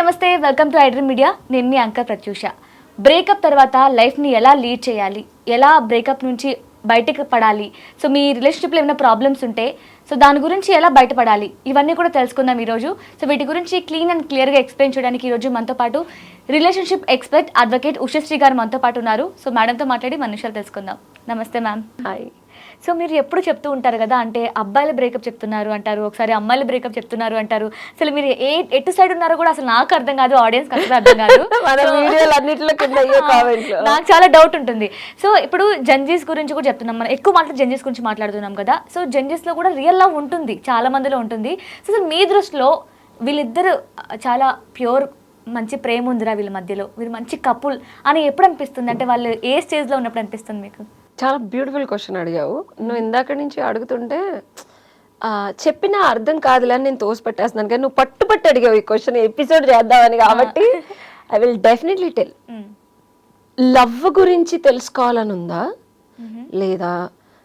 నమస్తే welcome to iDream media. నేను మీ అంక ప్రత్యూష. బ్రేకప్ తర్వాత లైఫ్ని ఎలా లీడ్ చేయాలి? ఎలా బ్రేకప్ నుంచి బయటకు పడాలి? సో మీ రిలేషన్షిప్లో ఏమైనా ప్రాబ్లమ్స్ ఉంటే సో దాని గురించి ఎలా బయటపడాలి? ఇవన్నీ కూడా తెలుసుకుందాం ఈరోజు. సో వీటి గురించి క్లీన్ అండ్ క్లియర్గా ఎక్స్ప్లెయిన్ చేయడానికి ఈరోజు మనతో పాటు రిలేషన్షిప్ ఎక్స్పర్ట్ అడ్వకేట్ ఉషశ్రీ గారు మనతో పాటు ఉన్నారు. సో మేడంతో మాట్లాడి మన విషయాలు తెలుసుకుందాం. నమస్తే మ్యామ్ హాయ్ సో మీరు ఎప్పుడు చెప్తూ ఉంటారు కదా అంటే అబ్బాయిల బ్రేకప్ చెప్తున్నారు అంటారు ఒకసారి అమ్మాయిల బ్రేకప్ చెప్తున్నారు అంటారు. అసలు మీరు ఏ ఎటు సైడ్ ఉన్నారో కూడా అసలు నాకు అర్థం కాదు ఆడియన్స్ అసలు అర్థం కాదు. నాకు చాలా డౌట్ ఉంటుంది. సో ఇప్పుడు జంజీస్ గురించి కూడా చెప్తున్నాం మనం ఎక్కువ మాట్లాడు జంజీస్ గురించి మాట్లాడుతున్నాం కదా. సో జంజీస్లో కూడా రియల్ లవ్ ఉంటుంది చాలా మందిలో ఉంటుంది. సో అసలు మీ దృష్టిలో వీళ్ళిద్దరు చాలా ప్యూర్ మంచి ప్రేమ ఉందిరా వీళ్ళ మధ్యలో? వీళ్ళు మంచి కపుల్ అని ఎప్పుడు అనిపిస్తుంది? అంటే వాళ్ళు ఏ స్టేజ్లో ఉన్నప్పుడు అనిపిస్తుంది మీకు? చాలా బ్యూటిఫుల్ క్వశ్చన్ అడిగావు. నువ్వు ఇందాక నుంచి అడుగుతుంటే చెప్పిన అర్థం కాదులే అని నేను తోసి పెట్టేస్తున్నాను. కానీ నువ్వు పట్టుపట్టి అడిగావు ఈ క్వశ్చన్ ఎపిసోడ్ చేద్దామని కాబట్టి I will definitely tell. Love గురించి తెలుసుకోవాలని ఉందా? లేదా?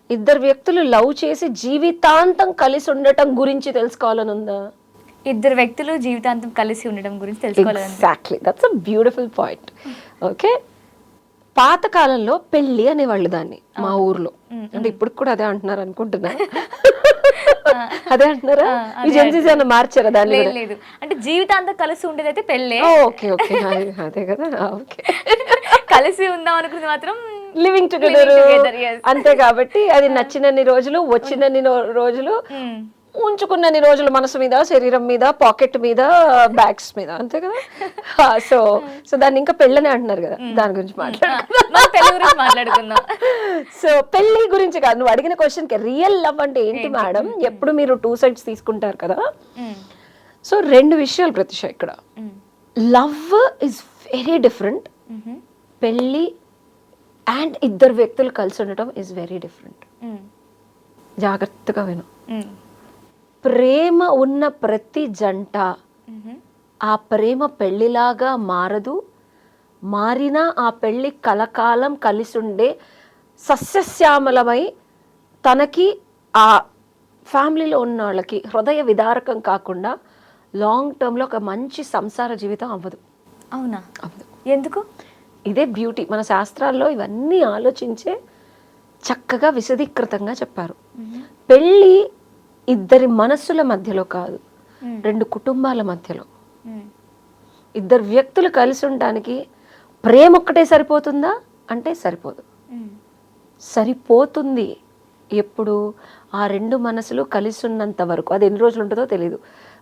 ఇద్దరు వ్యక్తులు లవ్ చేసి జీవితాంతం కలిసి ఉండటం గురించి తెలుసుకోవాలని ఉందా? ఇద్దరు వ్యక్తులు జీవితాంతం కలిసి ఉండడం గురించి తెలుసుకోవాలని exactly that's a beautiful point okay పాతకాలంలో పెళ్ళి అనేవాళ్ళు దాన్ని మా ఊర్లో. అంటే ఇప్పుడు కూడా అదే అంటున్నారు అనుకుంటున్నా. అదే అంటున్నారా? ఈ జెన్సీస్ ఏమైనా మార్చారా దాన్ని లేదు అంటే జీవితాంతం కలిసి ఉండేది అయితే పెళ్ళే ఓకే ఓకే. అదే కదా. ఓకే. కలిసి ఉందాం అనుకున్నది మాత్రం లివింగ్ టుగెదర్. అంతే కాబట్టి అది నచ్చినన్ని రోజులు వచ్చినన్ని రోజులు. ఉంచుకున్నన్ని రోజులు మనసు మీద శరీరం మీద పాకెట్ మీద బ్యాగ్స్ మీద అంతే కదా? సో సో దాన్ని ఇంకా పెళ్ళని అంటున్నారు కదా? దాని గురించి మాట్లాడుకుందాం. సో పెళ్ళి గురించి కాదు నువ్వు అడిగిన క్వశ్చన్కి రియల్ లవ్ అంటే ఏంటి మేడం ఎప్పుడు మీరు టూ సైడ్స్ తీసుకుంటారు కదా. సో రెండు విషయాలు ప్రతిష ఇక్కడ. Love is very different. పెళ్ళి అండ్ ఇద్దరు వ్యక్తులు కలిసి ఉండటం ఇస్ వెరీ డిఫరెంట్. జాగ్రత్తగా విను. ప్రేమ ఉన్న ప్రతి జంట. ఆ ప్రేమ పెళ్ళిలాగా మారదు. మారినా ఆ పెళ్ళి కలకాలం కలిసి ఉండే సస్యశ్యామలమై తనకి ఆ ఫ్యామిలీలో ఉన్న వాళ్ళకి హృదయ విదారకం కాకుండా లాంగ్ టర్మ్లో ఒక మంచి సంసార జీవితం అవ్వదు. అవునా? అవ్వదు. ఎందుకు? ఇదే బ్యూటీ. మన శాస్త్రాల్లో ఇవన్నీ ఆలోచించే చక్కగా విశదీకృతంగా చెప్పారు. పెళ్ళి ఇద్దరి మనస్సుల మధ్యలో కాదు. రెండు కుటుంబాల మధ్యలో. ఇద్దరు వ్యక్తులు కలిసి ఉండటానికి ప్రేమ ఒక్కటే సరిపోతుందా అంటే సరిపోదు. సరిపోతుంది ఎప్పుడు ఆ రెండు మనసులు కలిసి ఉన్నంత వరకు అది ఎన్ని రోజులు ఉంటుందో తెలియదు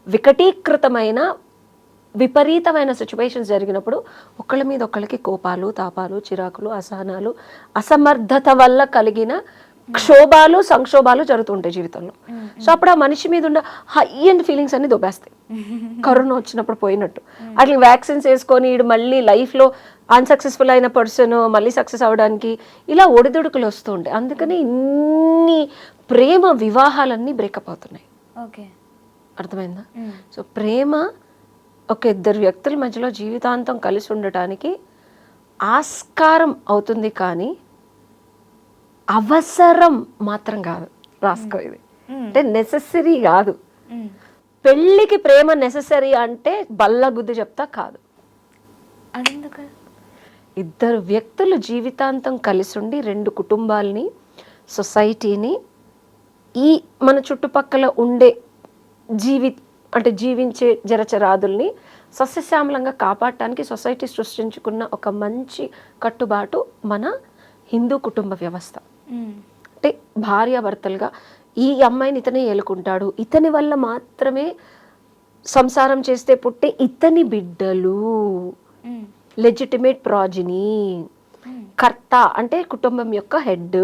వికటీకృతమైన విపరీతమైన సిచ్యువేషన్స్ జరిగినప్పుడు ఒకళ్ళ మీద ఒకళ్ళకి కోపాలు తాపాలు చిరాకులు అసహనాలు అసమర్థత వల్ల కలిగిన క్షోభాలు సంక్షోభాలు జరుగుతుంటాయి జీవితంలో. సో అప్పుడు ఆ మనిషి మీద ఉన్న హై అండ్ ఫీలింగ్స్ అన్ని దొబ్బేస్తాయి. కరోనా వచ్చినప్పుడు పోయినట్టు. అట్లా వ్యాక్సిన్స్ వేసుకొని ఈడు మళ్ళీ లైఫ్లో అన్సక్సెస్ఫుల్ అయిన పర్సన్ మళ్ళీ సక్సెస్ అవడానికి ఇలా ఒడిదుడుకులు వస్తూ ఉంటాయి. అందుకని ఇన్ని ప్రేమ వివాహాలన్నీ బ్రేకప్ అవుతున్నాయి. ఓకే. అర్థమైందా. సో ప్రేమ ఒక ఇద్దరు వ్యక్తుల మధ్యలో జీవితాంతం కలిసి ఉండటానికి ఆస్కారం అవుతుంది కానీ అవసరం మాత్రం కాదు రాసుకో ఇది. అంటే నెససరీ కాదు. పెళ్ళికి ప్రేమ నెససరీ అంటే బల్ల గుద్ది చెప్తా కాదు ఇద్దరు వ్యక్తులు జీవితాంతం కలిసి ఉండి రెండు కుటుంబాల్ని సొసైటీని ఈ మన చుట్టుపక్కల ఉండే జీవి అంటే జీవించే జరచరాదుల్ని సస్యశ్యామలంగా కాపాడటానికి సొసైటీ సృష్టించుకున్న ఒక మంచి కట్టుబాటు మన హిందూ కుటుంబ వ్యవస్థ. అంటే భార్యాభర్తలుగా ఈ అమ్మాయిని ఇతనే ఏలుకుంటాడు. ఇతని వల్ల మాత్రమే సంసారం చేస్తే పుట్టే ఇతని బిడ్డలు. లెజిటిమేట్ ప్రాజిని కర్త అంటే కుటుంబం యొక్క హెడ్.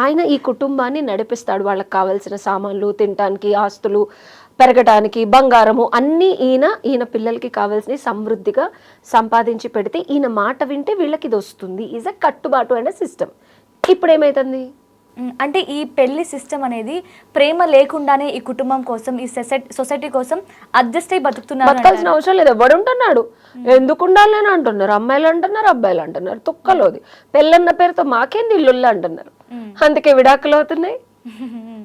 ఆయన ఈ కుటుంబాన్ని నడిపిస్తాడు. వాళ్ళకి కావాల్సిన సామాన్లు తినటానికి ఆస్తులు పెరగటానికి బంగారము అన్నీ ఈయన ఈయన పిల్లలకి కావాల్సిన సమృద్ధిగా సంపాదించి పెడితే ఈయన మాట వింటే వీళ్ళకి ఇది వస్తుంది. ఈజ్ అ కట్టుబాటు అనే సిస్టమ్ ఇప్పుడు ఏమైతుంది. అంటే ఈ పెళ్ళి సిస్టమ్ అనేది ప్రేమ లేకుండానే ఈ కుటుంబం కోసం ఈ సొసైటీ సొసైటీ కోసం అడ్జస్ట్ అయి బతుకుతున్నారు బతకాల్సిన అవసరం లేదు. ఎవడు ఉంటున్నాడు ఎందుకు ఉండాలని అంటున్నారు? అమ్మాయిలు అంటున్నారు అబ్బాయిలు అంటున్నారు. తుక్కలోది. పెళ్ళన్న పేరుతో మాకేంది ఇల్లుళ్ళు అంటున్నారు. అందుకే విడాకులు అవుతున్నాయి.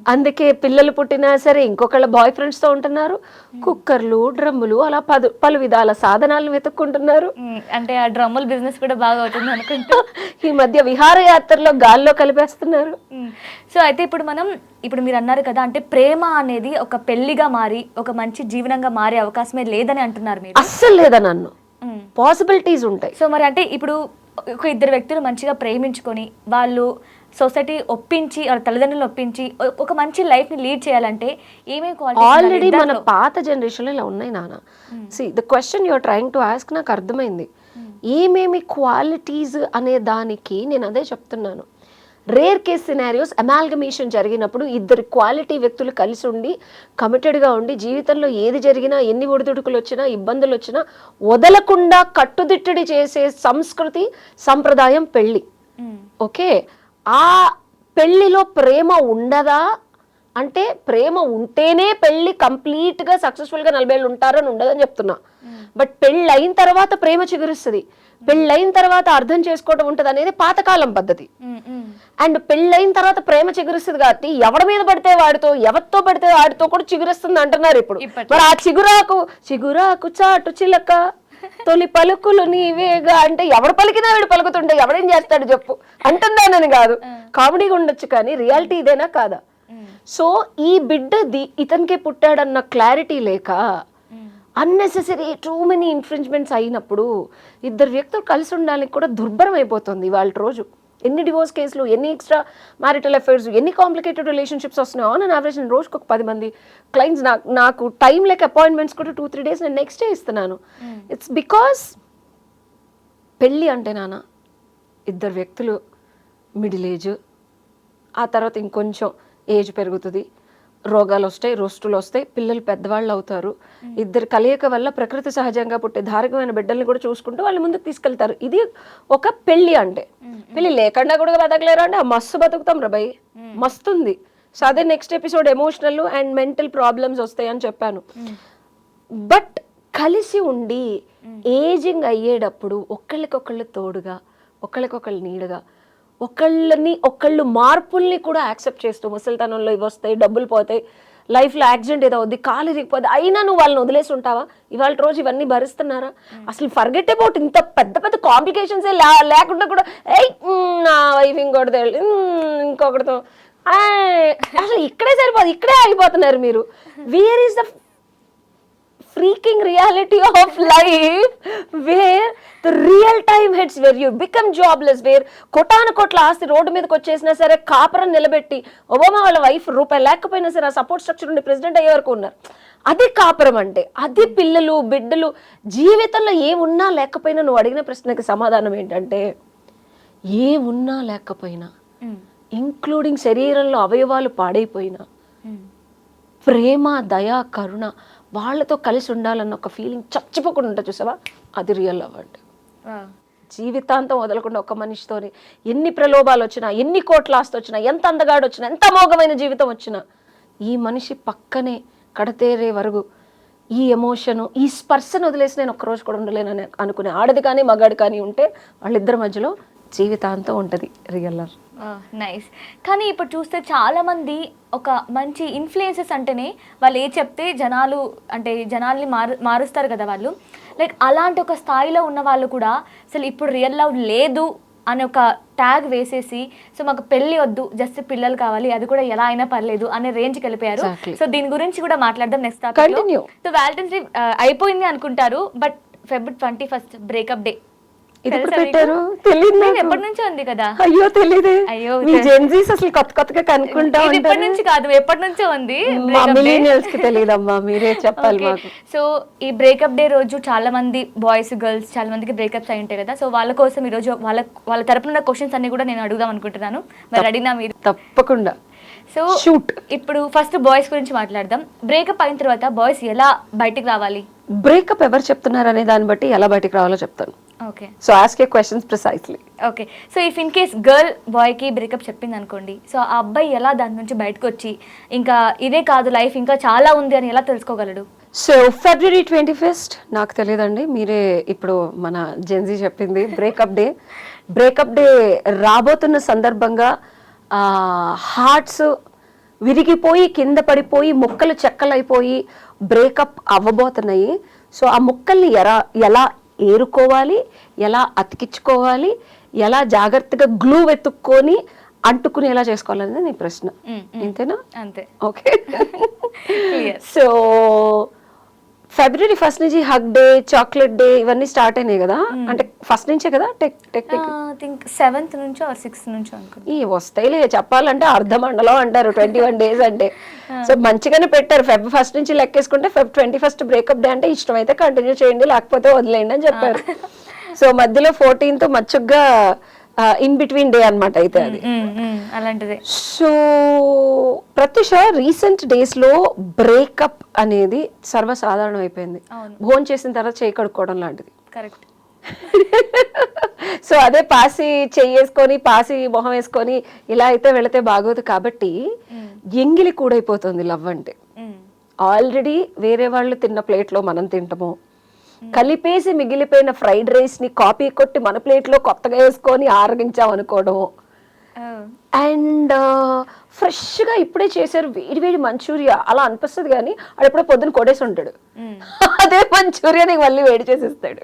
అందుకే పిల్లలు పుట్టినా సరే ఇంకొకళ్ళ బాయ్ ఫ్రెండ్స్తో ఉంటున్నారు. కుక్కర్లు డ్రమ్ములు అలా పలు పలు విధాల సాధనాలను వెతుక్కుంటున్నారు. అంటే ఆ డ్రమ్ముల బిజినెస్ కూడా బాగా అవుతుంది అనుకుంటా. ఈ మధ్య విహారయాత్రలో గాల్లో కలిపేస్తున్నారు. సో అయితే ఇప్పుడు మనం ఇప్పుడు మీరు అన్నారు కదా అంటే ప్రేమ అనేది ఒక పెళ్ళిగా మారి ఒక మంచి జీవనంగా మారే అవకాశమే లేదని అంటున్నారు మీరు. అస్సలు లేదా నన్ను? ఉమ్. పాసిబిలిటీస్ ఉంటాయి. సో మరి అంటే ఇప్పుడు ఒక ఇద్దరు వ్యక్తులు మంచిగా ప్రేమించుకొని వాళ్ళు సొసైటీ ఒప్పించి వాళ్ళ తల్లిదండ్రులు ఒప్పించి ఒక మంచి లైఫ్ని లీడ్ చేయాలంటే ఏమేమి ఆల్రెడీ మన పాత జనరేషన్లో ఇలా ఉన్నాయి నాన్న. See the question your trying to ask నాకు అర్థమైంది. ఏమేమి క్వాలిటీస్ అనే దానికి నేను అదే చెప్తున్నాను. రేర్ కేస్ సినారియోస్ అమాల్గమేషన్ జరిగినప్పుడు ఇద్దరు క్వాలిటీ వ్యక్తులు కలిసి ఉండి కమిటెడ్గా ఉండి జీవితంలో ఏది జరిగినా ఎన్ని ఒడిదుడుకులు వచ్చినా ఇబ్బందులు వచ్చినా వదలకుండా కట్టుదిట్టడి చేసే సంస్కృతి సంప్రదాయం పెళ్ళి. ఓకే ఆ పెళ్ళిలో ప్రేమ ఉండదా? అంటే ప్రేమ ఉంటేనే పెళ్ళి కంప్లీట్గా సక్సెస్ఫుల్గా నలభై ఏళ్ళు ఉంటారని ఉండదని చెప్తున్నా. బట్ పెళ్ళి అయిన తర్వాత ప్రేమ చిగురుస్తుంది. పెళ్ళి అయిన తర్వాత అర్థం చేసుకోవడం ఉంటది అనేది పాతకాలం పద్ధతి. అండ్ పెళ్ళైన తర్వాత ప్రేమ చిగురుస్తుంది కాబట్టి ఎవడి మీద పడితే వాడితో ఎవరితో పడితే వాడితో కూడా చిగురుస్తుంది అంటున్నారు ఇప్పుడు. మరి ఆ చిగురాకు చిగురాకు చాటు చిలక తొలి పలుకులు నీవేగా అంటే ఎవడు పలికినా వీడు పలుకుతుంటే ఎవడేం చేస్తాడు చెప్పు. అంటున్నానని కాదు. కామెడీగా ఉండొచ్చు కానీ రియాలిటీ ఇదేనా కాదా? సో ఈ బిడ్డ ది- ఇతనికి పుట్టాడన్న క్లారిటీ లేక అన్నెసెసరీ టూ మెనీ ఇన్ఫ్రించ్మెంట్స్ అయినప్పుడు ఇద్దరు వ్యక్తులు కలిసి ఉండడానికి కూడా దుర్భరం అయిపోతుంది వాళ్ళ రోజు. ఎన్ని డివోర్స్ కేసులు ఎన్ని ఎక్స్ట్రా మ్యారిటల్ అఫైర్స్ ఎన్ని కాంప్లికేటెడ్ రిలేషన్షిప్స్ వస్తున్నాయి ఆన్ అండ్ యావరేజ్ నేను రోజుకు ఒక పది మంది క్లయింట్స్ నాకు నాకు టైం లేక అపాయింట్మెంట్స్ కూడా టూ త్రీ డేస్ నేను నెక్స్ట్ డే ఇస్తున్నాను. ఇట్స్ బికాస్ పెళ్ళి అంటే నాన్న ఇద్దరు వ్యక్తులు మిడిల్ ఏజ్ ఆ తర్వాత ఇంకొంచెం ఏజ్ పెరుగుతుంది. రోగాలు వస్తాయి రోస్టులు వస్తాయి పిల్లలు పెద్దవాళ్ళు అవుతారు ఇద్దరు కలయిక వల్ల ప్రకృతి సహజంగా పుట్టే ధారకమైన బిడ్డల్ని కూడా చూసుకుంటూ వాళ్ళు ముందుకు తీసుకెళ్తారు. ఇది ఒక పెళ్ళి అంటే. పెళ్ళి లేకుండా కూడా బతకలేరు అంటే ఆ మస్తు బతుకుతాం రా భయ్. మస్తుంది. సో అదే next episode emotional and mental problems వస్తాయి అని చెప్పాను. బట్ కలిసి ఉండి ఏజింగ్ అయ్యేటప్పుడు ఒకళ్ళకొకళ్ళు తోడుగా ఒకళ్ళకొకళ్ళు నీడగా ఒకళ్ళని ఒకళ్ళు మార్పుల్ని కూడా యాక్సెప్ట్ చేస్తూ ముసలితనంలో ఇవి వస్తాయి డబ్బులు పోతాయి లైఫ్లో యాక్సిడెంట్ ఏదో అవుద్ది కాలు ఇరిగిపోద్ది అయినా నువ్వు వాళ్ళని వదిలేసి ఉంటావా ఇవాళ రోజు ఇవన్నీ భరిస్తున్నారా? అసలు ఫర్గెట్ అబౌట్ ఇంత పెద్ద పెద్ద కాంప్లికేషన్స్ లేకుండా కూడా ఏయ్ నా వైఫ్ ఇంకోటి తెలి ఇంకొకటితో అసలు ఇక్కడే సరిపోదు ఇక్కడే ఆగిపోతున్నారు మీరు. Where is the freaking reality of life where the real time hits where you become jobless where కొటాన కొట్ల ఆస్తి రోడ్డు మీదకి వచ్చేసినా సరే కాపురం నిలబెట్టి ఒబామా వాళ్ళ వైఫ్ రూపాయి లేకపోయినా సరే ఆ సపోర్ట్ స్ట్రక్చర్ ఉండి ప్రెసిడెంట్ అయ్యే వరకు ఉన్నారు. అది కాపురం అంటే అది పిల్లలు బిడ్డలు జీవితంలో ఏమున్నా లేకపోయినా నువ్వు అడిగిన ప్రశ్నకి సమాధానం ఏంటంటే ఏమున్నా లేకపోయినా ఇంక్లూడింగ్ శరీరంలో అవయవాలు పాడైపోయినా ప్రేమ దయ కరుణ వాళ్ళతో కలిసి ఉండాలన్న ఒక ఫీలింగ్ చచ్చిపోకుండా ఉంటుంది చూసావా? అది రియల్ లవ్ అంటే. జీవితాంతం వదలకుండా ఒక మనిషితోని ఎన్ని ప్రలోభాలు వచ్చినా ఎన్ని కోట్ల ఆస్తి వచ్చినా ఎంత అందగాడు వచ్చినా ఎంత అమోఘమైన జీవితం వచ్చినా ఈ మనిషి పక్కనే కడతేరే వరకు ఈ ఎమోషను ఈ స్పర్శను వదిలేసి నేను ఒక్కరోజు కూడా ఉండలేనని అనుకునే ఆడది కానీ మగాడు కానీ ఉంటే వాళ్ళిద్దరి మధ్యలో జీవితాంతం ఉంటుంది రియల్ లవ్ నైస్. కానీ ఇప్పుడు చూస్తే చాలా మంది ఒక మంచి ఇన్ఫ్లుయెన్సెస్ అంటేనే వాళ్ళు ఏ చెప్తే జనాలు అంటే జనాల్ని మారు మారుస్తారు కదా వాళ్ళు. లైక్ అలాంటి ఒక స్థాయిలో ఉన్న వాళ్ళు కూడా అసలు ఇప్పుడు రియల్ లవ్ లేదు అని ఒక ట్యాగ్ వేసేసి సో మాకు పెళ్ళి వద్దు జస్ట్ పిల్లలు కావాలి అది కూడా ఎలా అయినా పర్లేదు అనే రేంజ్కి వెళ్ళిపోయారు. సో దీని గురించి కూడా మాట్లాడదాం నెక్స్ట్. సో వ్యాలంటైన్స్ డే అయిపోయింది అనుకుంటారు but feb twenty first breakup day ఇది ఎప్పుడు పెట్టారు? తెలియదు. ఎప్పటి నుంచో ఉంది కదా? అయ్యో తెలీదే. అయ్యో, మీ జెన్జీస్ అసలు కొత్త కొత్తగా కనుక్కుంటా ఉంటారు. నుంచి కాదు ఎప్పటి నుంచో ఉంది మిలీనియల్స్కి తెలియదమ్మా మీరే చెప్పాలి మాకు. సో ఈ బ్రేకప్ డే రోజు చాలా మంది బాయ్స్ గర్ల్స్ చాలా మందికి బ్రేకప్స్ అయి ఉంటాయి కదా. సో వాళ్ళ కోసం ఈ రోజు వాళ్ళ వాళ్ళ తరపున క్వశ్చన్స్ అన్ని కూడా నేను అడుగుదాం అనుకుంటున్నాను. మరి అడిగినా మీరు? తప్పకుండా. సో షూట్ ఇప్పుడు ఫస్ట్ బాయ్స్ గురించి మాట్లాడదాం. బ్రేకప్ అయిన తర్వాత బాయ్స్ ఎలా బయటికి రావాలి? బ్రేకప్ ఎవరు చెప్తున్నారు అనే దాన్ని బట్టి ఎలా బయటికి రావాలో చెప్తాను. Okay so ask a questions precisely okay so if in case girl బాయ్కి బ్రేకప్ చెప్పింది అనుకోండి సో ఆ అబ్బాయి ఎలా దాని నుంచి బయటకు వచ్చి ఇంకా ఇదే కాదు లైఫ్ ఇంకా చాలా ఉంది అని ఎలా తెలుసుకోగలడు? సో ఫిబ్రవరి ట్వంటీ ఫస్ట్ నాకు తెలియదండి మీరే ఇప్పుడు మన జెన్జీ చెప్పింది బ్రేకప్ డే బ్రేకప్ డే రాబోతున్న సందర్భంగా హార్ట్స్ విరిగిపోయి కింద పడిపోయి ముక్కలు చెక్కలైపోయి బ్రేకప్ అవ్వబోతున్నాయి. సో ఆ ముక్కల్ని ఎలా ఎలా ఏరుకోవాలి ఎలా అతికించుకోవాలి ఎలా జాగ్రత్తగా గ్లూ వెతుక్కొని అంటుకునేలా చేసుకోవాలనేది నీ ప్రశ్న. ఇంతేనా అంతే ఓకే. సో ఫిబ్రవరి ఫస్ట్ నుంచి హగ్ డే చాక్లెట్ డే ఇవన్నీ స్టార్ట్ అయినాయి కదా? అంటే ఫస్ట్ నుంచే కదా? టెక్ టెక్నిక్ థింక్ సెవెంత్ నుంచో ఆర్ సిక్స్త్ నుంచో అనుకుంటా. ఈ వస్తాయిలే చెప్పాలంటే అర్ధ మండలం అంటారు ట్వంటీ వన్ డేస్ అంటే సో మంచిగానే పెట్టారు. ఫెబ్ ఫస్ట్ నుంచి లెక్కేసుకుంటే feb twenty first breakup day అంటే ఇష్టం అయితే కంటిన్యూ చేయండి లేకపోతే వదిలేయండి అని చెప్పారు. సో మధ్యలో ఫోర్టీన్త్ మచ్చుగ్గా ఇన్ బిట్వీన్ డే అన్నమాట అయితే అది. అలాంటిదే. సో ప్రత్యూష రీసెంట్ డేస్లో బ్రేకప్ అనేది సర్వసాధారణం అయిపోయింది. భోన్ చేసిన తర్వాత చేయి కడుక్కోవడం లాంటిది. కరెక్ట్ సో అదే పాసి చెయ్యేసుకొని పాసి మొహం వేసుకొని ఇలా అయితే వెళితే బాగోదు కాబట్టి ఎంగిలి కూడైపోతుంది లవ్ అంటే. ఆల్రెడీ వేరే వాళ్ళు తిన్న ప్లేట్లో మనం తింటాము. కలిపేసి మిగిలిపోయిన ఫ్రైడ్ రైస్ని కాపీ కొట్టి మన ప్లేట్లో కొత్తగా వేసుకొని ఆరగించాం అనుకోవడము అండ్ ఫ్రెష్గా ఇప్పుడే చేశారు వేడి వేడి మంచూరియా. అలా అనిపిస్తుంది కానీ అది ఎప్పుడో పొద్దున కొడేసి ఉంటాడు. అదే మంచూరియా నీకు మళ్ళీ వేడి చేసిస్తాడు.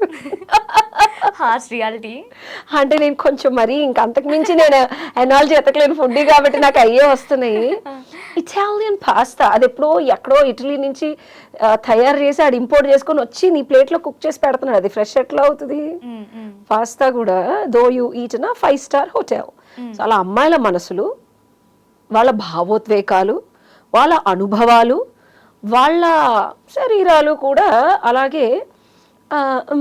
హార్స్ రియాలిటీ అంటే నేను కొంచెం మరీ ఇంక అంతకు మించి నేను ఎనాలజీ ఎతకలేని ఫుడ్ కాబట్టి నాకు అయ్యే వస్తున్నాయి. ఇటాలియన్ పాస్తా అది ఎప్పుడో ఎక్కడో ఇటలీ నుంచి తయారు చేసి అది ఇంపోర్ట్ చేసుకొని వచ్చి నీ ప్లేట్లో కుక్ చేసి పెడుతున్నాడు. అది ఫ్రెష్ ఎట్లా అవుతుంది? పాస్తా కూడా though you eat five star hotel చాలా అమ్మాయిల మనసులు వాళ్ళ భావోద్వేగాలు వాళ్ళ అనుభవాలు వాళ్ళ శరీరాలు కూడా అలాగే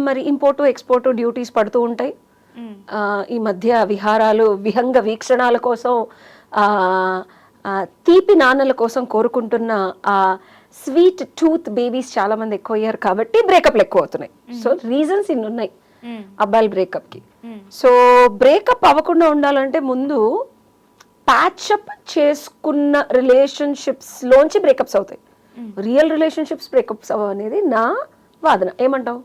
మరి ఇంపోర్టు ఎక్స్పోర్టు డ్యూటీస్ పడుతూ ఉంటాయి. ఈ మధ్య విహారాలు విహంగ వీక్షణాల కోసం తీపి నాన్నల కోసం కోరుకుంటున్న ఆ స్వీట్ టూత్ బేబీస్ చాలా మంది ఎక్కువ అయ్యారు కాబట్టి బ్రేకప్లు ఎక్కువ అవుతున్నాయి. సో రీజన్స్ ఇన్ని ఉన్నాయి. అబ్బాయిల బ్రేకప్కి. సో బ్రేకప్ అవ్వకుండా ఉండాలంటే ముందు ప్యాచప్ చేసుకున్న రిలేషన్షిప్స్ లోంచి బ్రేకప్స్ అవుతాయి. రియల్ రిలేషన్షిప్స్ బ్రేకప్స్ అవ్వ అనేది నా వాదన. ఏమంటావు?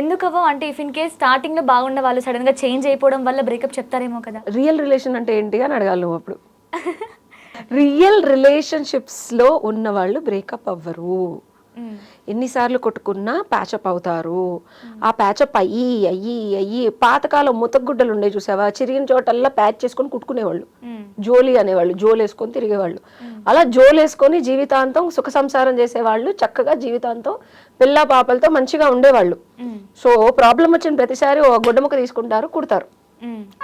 ఎందుకవో అంటే ఇఫ్ ఇన్ కేస్ స్టార్టింగ్లో బాగున్న వాళ్ళు సడన్గా చేంజ్ అయిపోవడం వల్ల బ్రేకప్ చెప్తారేమో కదా. రియల్ రిలేషన్ అంటే ఏంటి అని అడగాలి నువ్వు అప్పుడు. రియల్ రిలేషన్షిప్స్లో ఉన్న వాళ్ళు బ్రేకప్ అవ్వరు. ఎన్నిసార్లు కొట్టుకున్నా ప్యాచప్ అవుతారు. ఆ ప్యాచప్ అయ్యి అయ్యి అయ్యి పాతకాలం ముతగుడ్డలు ఉండే చూసావా? చిరిగిన చోటల్లా ప్యాచ్ చేసుకొని కుట్టుకునేవాళ్ళు. జోలి అనేవాళ్ళు జోలు వేసుకొని తిరిగేవాళ్ళు అలా జోలు వేసుకొని జీవితాంతం సుఖ సంసారం చేసేవాళ్ళు చక్కగా జీవితాంతం పిల్ల పాపలతో మంచిగా ఉండేవాళ్ళు. సో ప్రాబ్లం వచ్చిన ప్రతిసారి ఓ గుడ్డముక్క తీసుకుంటారు కుడతారు.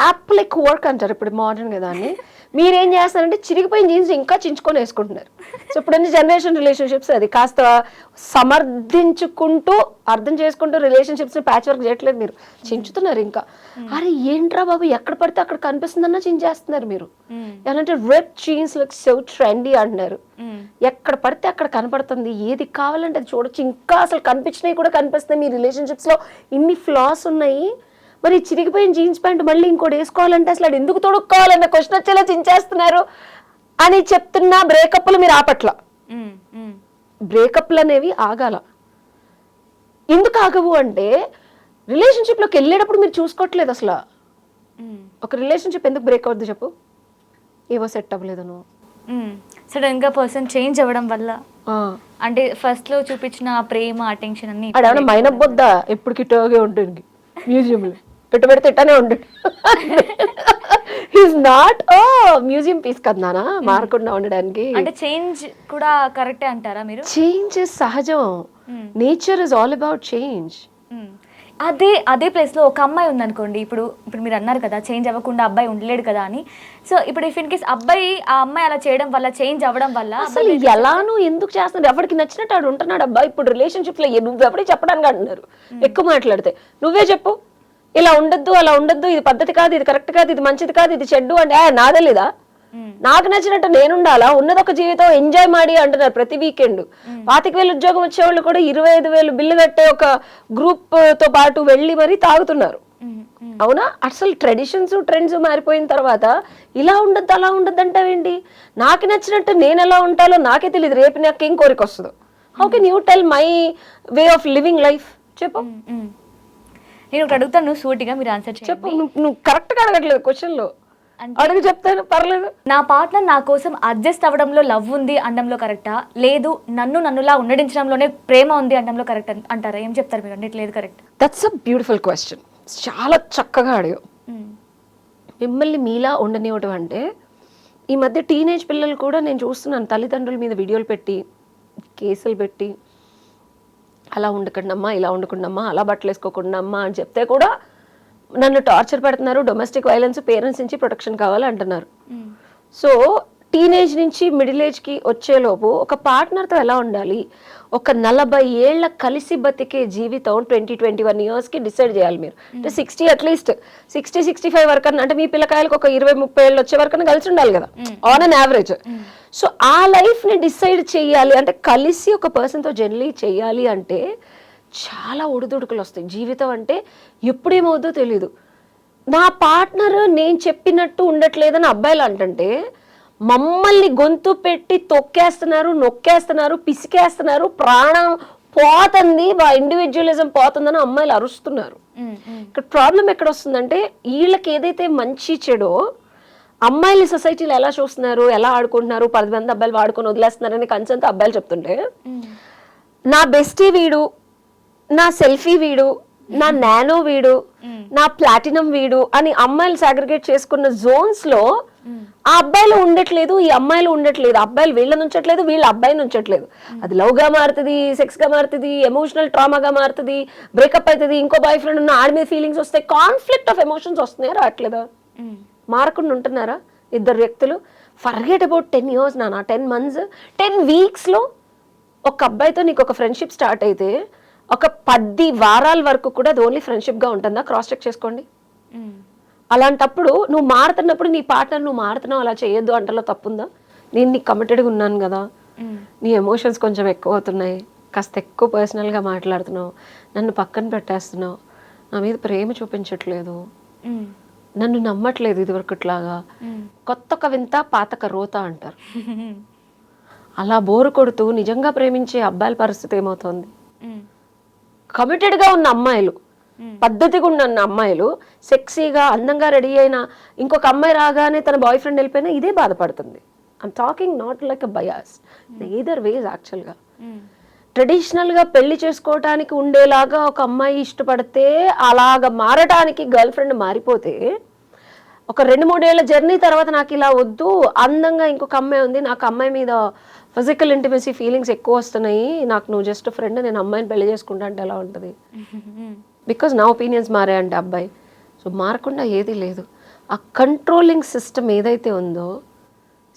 యాప్లిక్ వర్క్ అంటారు ఇప్పుడు మోడర్న్ కదా అని మీరేం చేస్తారంటే చిరిగిపోయిన జీన్స్ ఇంకా చించుకొని వేసుకుంటున్నారు. సో ఇప్పుడు జనరేషన్ రిలేషన్షిప్స్ అది. కాస్త సమర్థించుకుంటూ అర్థం చేసుకుంటూ రిలేషన్షిప్స్ ప్యాచ్ వర్క్ చేయట్లేదు మీరు. చించుతున్నారు ఇంకా. అరే ఏంట్రా బాబు ఎక్కడ పడితే అక్కడ కనిపిస్తుందన్నా చించేస్తున్నారు మీరు. ఏంటంటే red jeans look so trendy అంటున్నారు. ఎక్కడ పడితే అక్కడ కనపడుతుంది. ఏది కావాలంటే అది చూడొచ్చు. ఇంకా అసలు కనిపించినవి కూడా కనిపిస్తున్నాయి మీ రిలేషన్షిప్స్లో. ఇన్ని ఫ్లాస్ ఉన్నాయి. మరి చిరిగిపోయిన జీన్స్ ప్యాంట్ మళ్ళీ ఇంకోటి వేసుకోవాలంటే అసలు అది ఎందుకు తొడుక్కోవాలన్న క్వశ్చన్ వచ్చేలా చించేస్తున్నారు అని చెప్తున్న బ్రేకప్లు మీరు ఆపట్ల. బ్రేకప్లు అనేవి ఆగాల. ఎందుకు ఆగవు అంటే రిలేషన్షిప్లోకి వెళ్ళేటప్పుడు మీరు చూసుకోవట్లేదు అసలు. ఒక రిలేషన్షిప్ ఎందుకు బ్రేక్ అవుద్ది చెప్పు? ఏవో సెట్ అవ్వలేదు. సడన్గా పర్సన్ చేంజ్ అవ్వడం వల్ల. అంటే ఫస్ట్లో చూపించిన ప్రేమ అటెన్షన్ అన్ని ఆడేమన్నా మైనప్ బొద్దా? ఎప్పటికి ఇట్టోగే ఉంటుంది మ్యూజియంలో పెట్టు పెడితే ఇట్టనే ఉంటాడు is not a museum piece కదా నాన్న మారకుండా ఉండడానికి. అంటే చేంజ్ కూడా కరెక్టే అంటారా మీరు? చేంజ్ సహజం. Hmm. Nature is all about change. అదే అదే ప్లేస్లో ఒక అమ్మాయి ఉందనుకోండి ఇప్పుడు ఇప్పుడు మీరు అన్నారు కదా చేంజ్ అవ్వకుండా అబ్బాయి ఉండలేడు కదా అని. సో ఇప్పుడు ఇఫ్ ఇన్ కేస్ అబ్బాయి ఆ అమ్మాయి అలా చేయడం వల్ల చేంజ్ అవ్వడం వల్ల అసలు ఎలాను ఎందుకు చేస్తున్నాడు? ఎవరికి నచ్చినట్టు ఆడు ఉంటున్నాడు అబ్బా ఇప్పుడు రిలేషన్షిప్లో నువ్వు ఎవడే చెప్పడానికి అంటున్నారు? ఎక్కువ మాట్లాడితే. నువ్వే చెప్పు. ఇలా ఉండొద్దు అలా ఉండొద్దు ఇది పద్ధతి కాదు ఇది కరెక్ట్ కాదు ఇది మంచిది కాదు ఇది చెడ్డు అంటే "ఆ, నాదే లేదా? మ్మ్. నాకు నచ్చినట్టు నేనుండాలా? ఉన్నదొక జీవితం ఎంజాయ్ మాడి అంటున్నారు ప్రతి వీకెండ్ పాతిక వేలు ఉద్యోగం వచ్చేవాళ్ళు కూడా ఇరవై ఐదు వేలు బిల్లు కట్టే ఒక గ్రూప్తో పాటు వెళ్ళి మరీ తాగుతున్నారు. అవునా? అసలు ట్రెడిషన్స్ ట్రెండ్స్ మారిపోయిన తర్వాత ఇలా ఉండద్దు అలా ఉండద్దు అంటావేంటి నాకు నచ్చినట్టు నేను ఎలా ఉంటాలో నాకే తెలియదు రేపు నాకు ఏం కోరిక వస్తుందో. How can you tell my way of living life చెప్పు. నేను ఒకటి అడుగుతాను సూటిగా మీరు ఆన్సర్ చెప్పు నువ్వు నువ్వు కరెక్ట్గా అడగట్లేదు క్వశ్చన్లో అడుగు చెప్తాను పర్లేదు. నా పార్ట్నర్ నా కోసం అడ్జస్ట్ అవ్వడంలో లవ్ ఉంది అనడంలో కరెక్టా లేదు నన్ను నన్నులా ఉండడించడంలోనే ప్రేమ ఉంది అనడంలో కరెక్ట్ అంటారా? ఏం చెప్తారు మీరు? అన్నిటి లేదు correct that's a beautiful question చాలా చక్కగా అడిగావు మిమ్మల్ని మీలా ఉండనివ్వటం అంటే ఈ మధ్య టీనేజ్ పిల్లలు కూడా నేను చూస్తున్నాను తల్లిదండ్రుల మీద వీడియోలు పెట్టి కేసులు పెట్టి అలా ఉండకండి అమ్మా ఇలా ఉండకుండా అమ్మా అలా బట్టలు వేసుకోకుండా అమ్మా అని చెప్తే కూడా నన్ను టార్చర్ పెడుతున్నారు. డొమెస్టిక్ వైలెన్స్ పేరెంట్స్ నుంచి ప్రొటెక్షన్ కావాలి అంటున్నారు. సో టీనేజ్ నుంచి మిడిల్ ఏజ్కి వచ్చేలోపు ఒక పార్ట్నర్తో ఎలా ఉండాలి? ఒక నలభై ఏళ్ళ కలిసి బతికే జీవితం ట్వంటీ ట్వంటీ వన్ ఇయర్స్కి డిసైడ్ చేయాలి మీరు. అంటే sixty at least sixty sixty five వరకు అంటే మీ పిల్లకాయలకు ఒక ఇరవై ముప్పై ఏళ్ళు వచ్చే వరకు కలిసి ఉండాలి కదా. ఆన్ అన్ యావరేజ్ సో ఆ లైఫ్ని డిసైడ్ చేయాలి. అంటే కలిసి ఒక పర్సన్తో జర్నీ చేయాలి అంటే చాలా ఒడిదుడుకులు వస్తాయి. జీవితం అంటే ఎప్పుడేమవుతుందో తెలియదు నా పార్ట్నర్ నేను చెప్పినట్టు ఉండట్లేదని అబ్బాయిలు అంటుంటే మమ్మల్ని గొంతు పెట్టి తొక్కేస్తున్నారు నొక్కేస్తున్నారు పిసికేస్తున్నారు ప్రాణం పోతుంది వా ఇండివిజువలిజం పోతుందని అమ్మాయిలు అరుస్తున్నారు. ఇక్కడ ప్రాబ్లం ఎక్కడ వస్తుందంటే వీళ్ళకి ఏదైతే మంచి చెడో అమ్మాయిలు సొసైటీలో ఎలా చూస్తున్నారు ఎలా ఆడుకుంటున్నారు పది మంది అబ్బాయిలు వాడుకొని వదిలేస్తున్నారని కంచంతో అబ్బాయిలు చెప్తుంటే నా బెస్టీ వీడు నా సెల్ఫీ వీడు నా నానో వీడు నా ప్లాటినం వీడు అని అమ్మాయిలు సాగ్రిగేట్ చేసుకున్న జోన్స్లో ఆ అబ్బాయిలు ఉండట్లేదు ఈ అమ్మాయిలు ఉండట్లేదు. అబ్బాయిలు వీళ్ళని ఉంచట్లేదు వీళ్ళ అబ్బాయిని ఉంచట్లేదు అది లవ్గా మారుతుంది సెక్స్గా మారుతుంది ఎమోషనల్ ట్రామాగా మారుతుంది బ్రేకప్ అవుతుంది ఇంకో బాయ్ ఫ్రెండ్ ఉన్న ఆడి మీద ఫీలింగ్స్ వస్తాయి కాన్ఫ్లిక్ట్ ఆఫ్ ఎమోషన్స్ వస్తున్నాయా రావట్లేదా? మారకుండా ఉంటున్నారా ఇద్దరు వ్యక్తులు? ఫర్గెట్ అబౌట్ టెన్ ఇయర్స్ నాన్న టెన్ మంత్స్ టెన్ వీక్స్లో ఒక అబ్బాయితో నీకు ఒక ఫ్రెండ్షిప్ స్టార్ట్ అయితే ఒక పది వారాల వరకు కూడా అది ఓన్లీ ఫ్రెండ్షిప్గా ఉంటుందా? క్రాస్ చెక్ చేసుకోండి. అలాంటప్పుడు నువ్వు మారుతున్నప్పుడు నీ పార్ట్నర్ నువ్వు మారుతున్నావు అలా చేయొద్దు అంటలో తప్పుందా? నేను నీకు కమిటెడ్గా ఉన్నాను కదా. నీ ఎమోషన్స్ కొంచెం ఎక్కువ అవుతున్నాయి. కాస్త ఎక్కువ పర్సనల్గా మాట్లాడుతున్నావు. నన్ను పక్కన పెట్టేస్తున్నావు. నా మీద ప్రేమ చూపించట్లేదు. నన్ను నమ్మట్లేదు ఇదివరకుట్లాగా. కొత్త ఒక వింత పాతక రోత అంటారు. అలా బోరు కొడుతూ నిజంగా ప్రేమించే అబ్బాయిల పరిస్థితి ఏమవుతోంది? కమిటెడ్గా ఉన్న అమ్మాయిలు పద్ధతిగా ఉన్న అమ్మాయిలు సెక్సీగా అందంగా రెడీ అయిన ఇంకొక అమ్మాయి రాగానే తన బాయ్ ఫ్రెండ్ వెళ్ళిపోయినా ఇదే బాధపడుతుంది. I'm talking not like a bias either ways యాక్చువల్గా ట్రెడిషనల్గా పెళ్ళి చేసుకోవటానికి ఉండేలాగా ఒక అమ్మాయి ఇష్టపడితే అలాగ మారటానికి గర్ల్ ఫ్రెండ్ మారిపోతే ఒక రెండు మూడేళ్ళ జర్నీ తర్వాత నాకు ఇలా వద్దు అందంగా ఇంకొక అమ్మాయి ఉంది నాకు అమ్మాయి మీద ఫిజికల్ ఇంటిమసీ ఫీలింగ్స్ ఎక్కువ వస్తున్నాయి. నాకు నువ్వు జస్ట్ ఫ్రెండ్ నేను అమ్మాయిని పెళ్ళి చేసుకుంటా అంటే ఎలా ఉంటుంది? బికాజ్ నా ఒపీనియన్స్ మారాయంటే అబ్బాయి. సో మారకుండా ఏది లేదు. ఆ కంట్రోలింగ్ సిస్టమ్ ఏదైతే ఉందో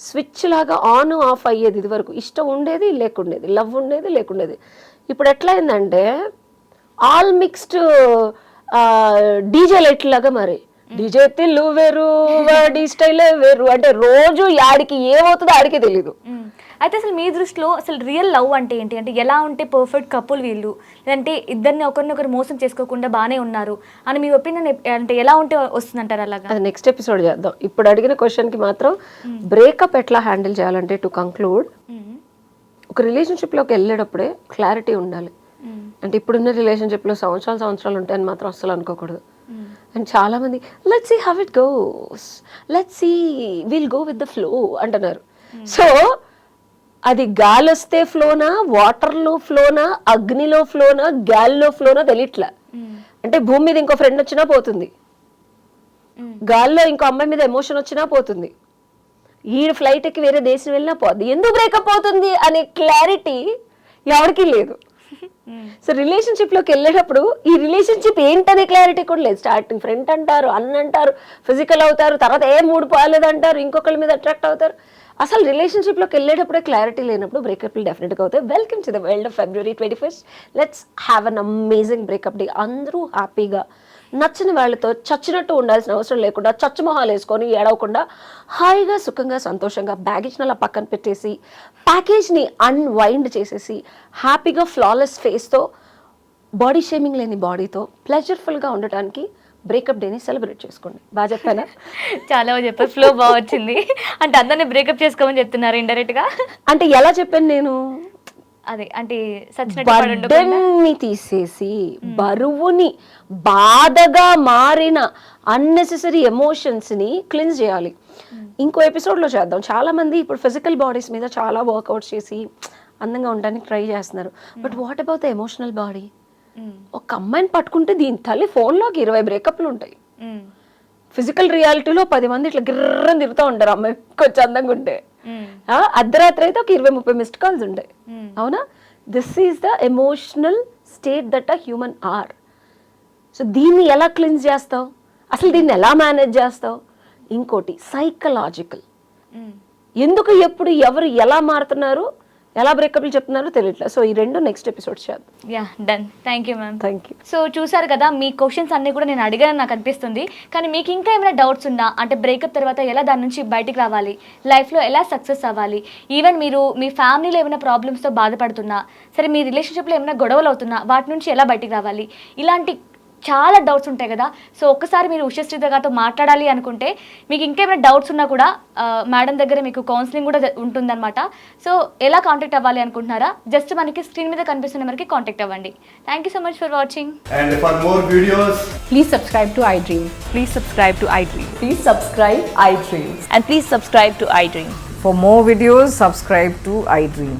స్విచ్ లాగా ఆన్ ఆఫ్ అయ్యేది ఇది వరకు. ఇష్టం ఉండేది లేకుండేది. లవ్ ఉండేది లేకుండేది. ఇప్పుడు ఎట్లా అయిందంటే ఆల్ మిక్స్డ్ డీజే లైట్ లాగా మరి. డీజే తిల్లు వేరు డీ స్టైలే వేరు. అంటే రోజు యాడికి ఏమవుతుందో ఆడికి తెలీదు. అయితే అసలు మీ దృష్టిలో అసలు రియల్ లవ్ అంటే ఏంటి? అంటే ఎలా ఉంటే పర్ఫెక్ట్ కపుల్ వీళ్ళు? లేదంటే ఇద్దరిని ఒకరినొకరు మోసం చేసుకోకుండా బాగానే ఉన్నారు అని మీ ఒపీనియన్ అంటే ఎలా ఉంటే వస్తుందంటారు అలాగా? అది నెక్స్ట్ ఎపిసోడ్ చేద్దాం. ఇప్పుడు అడిగిన క్వశ్చన్కి మాత్రం బ్రేకప్ ఎట్లా హ్యాండిల్ చేయాలంటే టు కంక్లూడ్. ఒక రిలేషన్షిప్లోకి వెళ్ళేటప్పుడే క్లారిటీ ఉండాలి. అంటే ఇప్పుడున్న రిలేషన్షిప్లో సంవత్సరాలు సంవత్సరాలు ఉంటాయని మాత్రం అస్సలు అనుకోకూడదు. అండ్ చాలా మంది let see how it goes let see will go with the flow అంటున్నారు సో అది గాలి వస్తే ఫ్లోనా వాటర్లో ఫ్లోనా అగ్నిలో ఫ్లోనా గాలిలో ఫ్లోనా తెలియట్లా. అంటే భూమి మీద ఇంకో ఫ్రెండ్ వచ్చినా పోతుంది. గాల్లో ఇంకో అమ్మాయి మీద ఎమోషన్ వచ్చినా పోతుంది ఈ ఫ్లైట్ ఎక్కి వేరే దేశం వెళ్ళినా పోతుంది ఎందుకు బ్రేకప్ అవుతుంది అనే క్లారిటీ ఎవరికీ లేదు. సో రిలేషన్షిప్లోకి వెళ్ళేటప్పుడు ఈ రిలేషన్షిప్ ఏంటనే క్లారిటీ కూడా లేదు స్టార్టింగ్ ఫ్రెండ్ అంటారు అన్న అంటారు ఫిజికల్ అవుతారు తర్వాత ఏ మూడు పోలేదు అంటారు ఇంకొకరి మీద అట్రాక్ట్ అవుతారు అసలు రిలేషన్షిప్లోకి వెళ్ళేటప్పుడే క్లారిటీ లేనప్పుడు బ్రేకప్లు డెఫినెట్గా అవుతాయి. Welcome to the world of February twenty first let's have an amazing breakup day అందరూ హ్యాపీగా నచ్చిన వాళ్ళతో చచ్చినట్టు ఉండాల్సిన అవసరం లేకుండా చచ్చు మొహాలు వేసుకొని ఏడవకుండా హాయిగా సుఖంగా సంతోషంగా బ్యాగేజ్ని అలా పక్కన పెట్టేసి ప్యాకేజ్ని అన్వైండ్ చేసేసి హ్యాపీగా ఫ్లాలెస్ ఫేస్తో బాడీ షేమింగ్ లేని బాడీతో ప్లెజర్ఫుల్గా ఉండటానికి బ్రేకప్ డేని సెలబ్రేట్ చేసుకోండి. బాగా చెప్పానా? చాలా బాగా చెప్పారు ఫ్లో బాగా వచ్చింది. అంటే అందరినీ బ్రేకప్ చేసుకోమని చెప్తున్నారు ఇండైరెక్ట్గా? అంటే ఎలా చెప్పాను నేను? అదే అంటే బర్డన్ని తీసేసి బరువుని బాధగా మారిన అన్నెసెసరీ ఎమోషన్స్ని క్లిన్స్ చేయాలి. ఇంకో ఎపిసోడ్లో చేద్దాం. చాలా మంది ఇప్పుడు ఫిజికల్ బాడీస్ మీద చాలా వర్కౌట్స్ చేసి అందంగా ఉండడానికి ట్రై చేస్తున్నారు. But what about the emotional body. ఒక అమ్మాయిని పట్టుకుంటే దీని తల్లి ఫోన్లోకి ఇరవై బ్రేకప్లు ఉంటాయి. ఫిజికల్ రియాలిటీలో పది మంది ఇట్లా గిర్రని తిరుగుతూ ఉంటారు అమ్మాయి కొంచెం అందంగా ఉంటే. అర్ధరాత్రి అయితే ఒక ఇరవై ముప్పై మిస్డ్ కాల్స్ ఉంటాయి. అవునా? This is the emotional state that a human are so దీన్ని ఎలా క్లిన్స్ చేస్తావు? అసలు దీన్ని ఎలా మేనేజ్ చేస్తావు? ఇంకోటి సైకలాజికల్. ఎందుకు ఎప్పుడు ఎవరు ఎలా మారుతున్నారు? ఎలా బ్రేకప్లు చెప్తున్నారో తెలియట్లేదు సో ఈ రెండు నెక్స్ట్ ఎపిసోడ్ చేద్దాం. Ya done thank you ma'am thank you so చూసారు కదా మీ క్వశ్చన్స్ అన్నీ కూడా నేను అడిగాను నాకు అనిపిస్తుంది. కానీ మీకు ఇంకా ఏమైనా డౌట్స్ ఉన్నా అంటే బ్రేకప్ తర్వాత ఎలా దాని నుంచి బయటికి రావాలి లైఫ్లో ఎలా సక్సెస్ అవ్వాలి ఈవెన్ మీరు మీ ఫ్యామిలీలో ఏమైనా ప్రాబ్లమ్స్తో బాధపడుతున్నా సరే మీ రిలేషన్షిప్లో ఏమైనా గొడవలు అవుతున్నా వాటి నుంచి ఎలా బయటికి రావాలి ఇలాంటి చాలా డౌట్స్ ఉంటాయి కదా. సో ఒకసారి మీరు ఉషశ్రీధర్ గారితో మాట్లాడాలి అనుకుంటే మీకు ఇంకేమైనా డౌట్స్ ఉన్నా కూడా మేడం దగ్గర మీకు కౌన్సిలింగ్ కూడా ఉంటుందన్నమాట. సో ఎలా కాంటాక్ట్ అవ్వాలి అనుకుంటున్నారా? జస్ట్ మనకి స్క్రీన్ మీద కనిపిస్తున్న మనకి కాంటాక్ట్ అవ్వండి. Thank you so much for watching for please subscribe to I Dream please subscribe to I Dream please subscribe I Dream and please subscribe to I Dream for more videos subscribe to I Dream